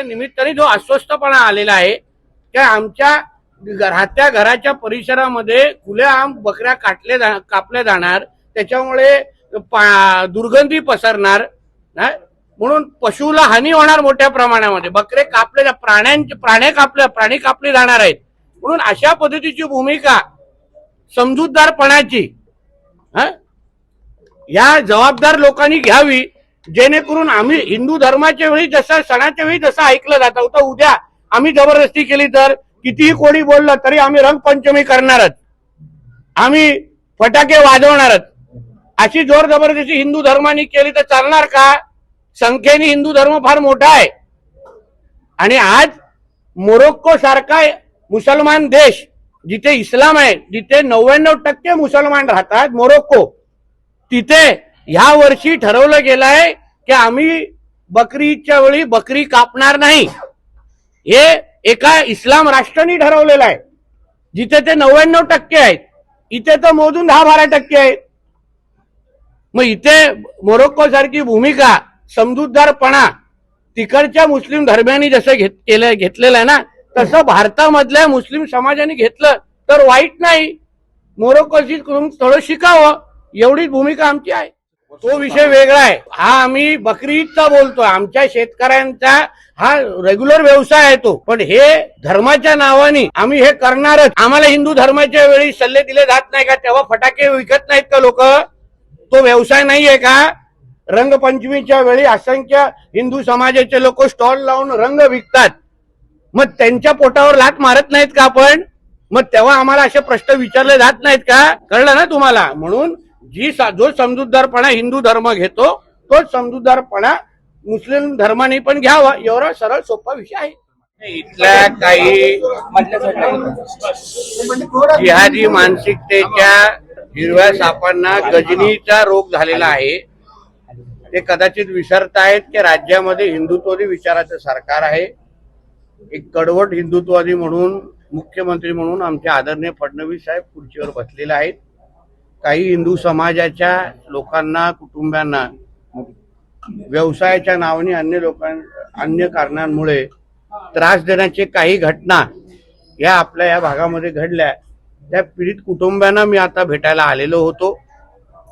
सणाच्या निमित्ताने जो अस्वस्थपणा आलेला आहे त्या आमच्या राहत्या घराच्या परिसरामध्ये खुलेआम बकऱ्या काटले जा- कापल्या जाणार त्याच्यामुळे दुर्गंधी पसरणार म्हणून पशुला हानी होणार मोठ्या प्रमाणामध्ये. बकरे कापले प्राण्यांचे प्राणे कापले प्राणी कापले जाणार आहेत. म्हणून अशा पद्धतीची भूमिका समजूतदारपणाची ह्या या जबाबदार लोकांनी घ्यावी. जेणेकरून आम्ही हिंदू धर्माच्या वेळी जसं सणाच्या वेळी जसं ऐकलं जातं होतं उद्या आम्ही जबरदस्ती केली तर कितीही कोणी बोललं तरी आम्ही रंगपंचमी करणारच. आम्ही फटाके वाजवणारच. अशी जोर जबरदस्ती हिंदू धर्माने केली तर चालणार का? संख्येने हिंदू धर्म फार मोठा आहे. आणि आज मोरोक्को सारखा मुसलमान देश जिथे इस्लाम आहे जिथे नव्याण्णव टक्के मुसलमान राहतात मोरोक्को तिथे ह्या वर्षी ठरवलं गेलंय की आम्ही बकरीच्या वेळी बकरी कापणार नाही. हे एका इस्लाम राष्ट्राने ठरवलेलं आहे. जिथे ते नव्याण्णव टक्के आहेत इथे तर मोजून दहा बारा टक्के आहेत. मग इथे मोरोक्को सारखी भूमिका समजूतदारपणा तिकडच्या मुस्लिम धर्मियांनी जसं घेत केलं घेतलेलं आहे ना तसं भारतामधल्या मुस्लिम समाजाने घेतलं तर वाईट नाही. मोरोक्कोची थोडं शिकावं एवढीच भूमिका आमची आहे. तो विषय वेगळा आहे. हा आम्ही बकरीदचा बोलतोय. आमच्या शेतकऱ्यांचा हा रेग्युलर व्यवसाय आहे तो. पण हे धर्माच्या नावाने आम्ही हे करणारच. आम्हाला हिंदू धर्माच्या वेळी सल्ले दिले जात नाही का? तेव्हा फटाके विकत नाहीत का लोक? तो व्यवसाय नाहीये का? रंगपंचमीच्या वेळी असंख्य हिंदू समाजाचे लोक स्टॉल लावून रंग विकतात. मग त्यांच्या पोटावर लात मारत नाहीत का आपण? मग तेव्हा आम्हाला असे प्रश्न विचारले जात नाहीत का? कळलं ना तुम्हाला? म्हणून जी सा- जो समजूतदारपणा हिंदू धर्म घेतो तोच समजूतदारपणा मुस्लिम धर्माने पण घ्यावा. एवढा सरळ सोपा विषय आहे. इथल्या काही जिहादी मानसिकतेच्या हिरव्या सापांना गजनीचा रोग झालेला आहे. ते कदाचित विसरतायत की राज्यामध्ये हिंदुत्ववादी विचाराचं सरकार आहे. एक कडवट हिंदुत्ववादी म्हणून मुख्यमंत्री म्हणून आमचे आदरणीय फडणवीस साहेब खुर्चीवर बसलेले आहेत. काही हिंदू समाजाच्या लोकांना कुटुंबांना व्यवसायाच्या नावाने अन्य लोकां अन्य कारणांमुळे त्रास देण्याचे काही घटना या आपल्या या भागामध्ये घडल्या. त्या पीडित कुटुंबांना मी आता भेटायला आलेलो होतो.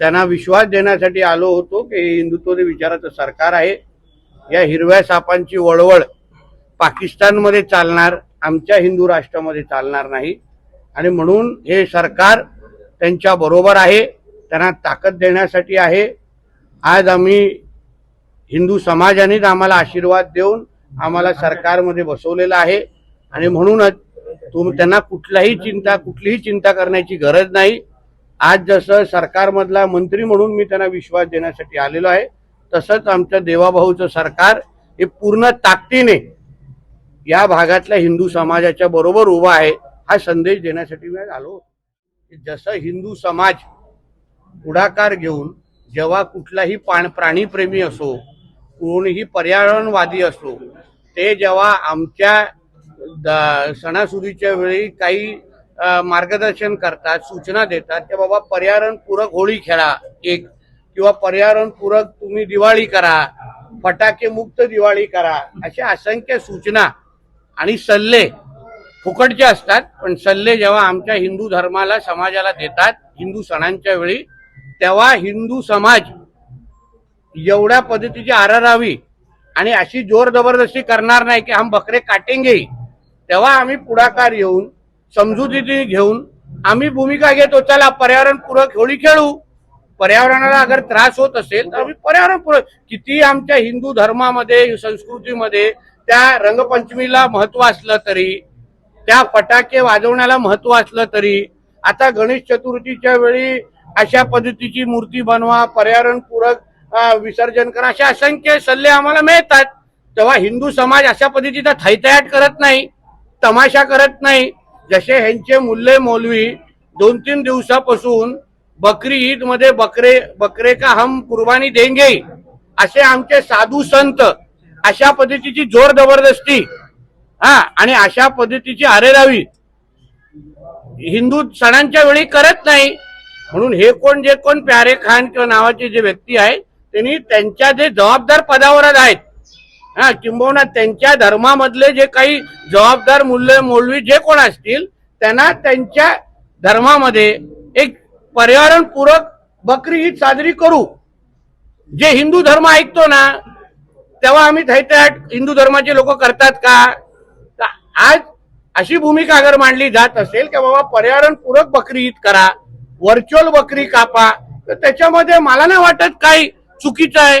त्यांना विश्वास देण्यासाठी आलो होतो की हे विचाराचं सरकार आहे. या हिरव्या सापांची वळवळ पाकिस्तानमध्ये चालणार आमच्या हिंदू राष्ट्रामध्ये चालणार नाही. आणि म्हणून हे सरकार त्यांच्या बरोबर आहे त्यांना ताकद देण्यासाठी आहे. आज आम्ही हिंदू समाजानेच आम्हाला आशीर्वाद देऊन आम्हाला सरकारमध्ये बसवलेलं आहे. आणि म्हणूनच तुम त्यांना कुठलाही चिंता कुठलीही चिंता करण्याची गरज नाही. आज जसं सरकारमधला मंत्री म्हणून मी त्यांना विश्वास देण्यासाठी आलेलो आहे तसंच आमच्या देवाभाऊचं सरकार हे पूर्ण ताकदीने या भागातल्या हिंदू समाजाच्या बरोबर उभा आहे हा संदेश देण्यासाठी मी आलो होतो. जसं हिंदू समाज पुढाकार घेऊन जेव्हा कुठलाही पाण प्राणीप्रेमी असो कोणीही पर्यावरणवादी असो ते जेव्हा आमच्या सणासुदीच्या वेळी काही मार्गदर्शन करतात सूचना देतात की बाबा पर्यावरणपूरक होळी खेळा एक किंवा पर्यावरणपूरक तुम्ही दिवाळी करा फटाके मुक्त दिवाळी करा अशा असंख्य सूचना आणि सल्ले फुकटचे असतात पण सल्ले जेव्हा आमच्या हिंदू धर्माला समाजाला देतात हिंदू सणांच्या वेळी तेव्हा हिंदू समाज एवढ्या पद्धतीची आरारावी आणि अशी जोर जबरदस्ती करणार नाही की हम बकरे काटेंगे तेव्हा आम्ही पुढाकार येऊन समजुतीने घेऊन आम्ही भूमिका घेतो चला पर्यावरणपूरक होळी खेळू. पर्यावरणाला अगर त्रास होत असेल तर आम्ही पर्यावरणपूरक किती आमच्या हिंदू धर्मामध्ये संस्कृतीमध्ये त्या रंगपंचमीला महत्त्व असलं तरी त्या फटाके वाजवण्याला महत्त्व असलं तरी आता गणेश चतुर्थीच्या वेळी अशा पद्धतीची मूर्ती बनवा पर्यावरणपूरक विसर्जन करा अशा असंख्य सल्ले आम्हाला मिळतात. तेव्हा हिंदू समाज अशा पद्धतीचा थैतयाट करत नाही तमाशा करत नाही. जसे ह्यांचे मुल्ले मौलवी दोन तीन दिवसापासून बकरी ईदमध्ये बकरे बकरे का हम कुर्बानी देंगे असे आमचे साधू संत अशा पद्धतीची जोर जबरदस्ती हा आणि अशा पद्धतीची अरेरावी हिंदू सणांच्या वेळी करत नाही. म्हणून हे कोण जे कोण प्यारे खान किंवा नावाचे जे व्यक्ती आहेत त्यांनी त्यांच्या जे जबाबदार पदावर आहेत. हा किंबहुना त्यांच्या धर्मामधले जे काही जबाबदार मूल्य मौलवी जे कोण असतील त्यांना त्यांच्या धर्मामध्ये एक पर्यावरणपूरक बकरी ईद साजरी करू. जे हिंदू धर्म ऐकतो ना तेव्हा आम्ही थैत्याट हिंदू धर्माचे लोक करतात का? आज अशी भूमिका अगर मांडली जात असेल की बाबा पर्यावरणपूरक बकरी ईद करा व्हर्च्युअल बकरी कापा तर त्याच्यामध्ये मला नाही वाटत काही चुकीचं आहे.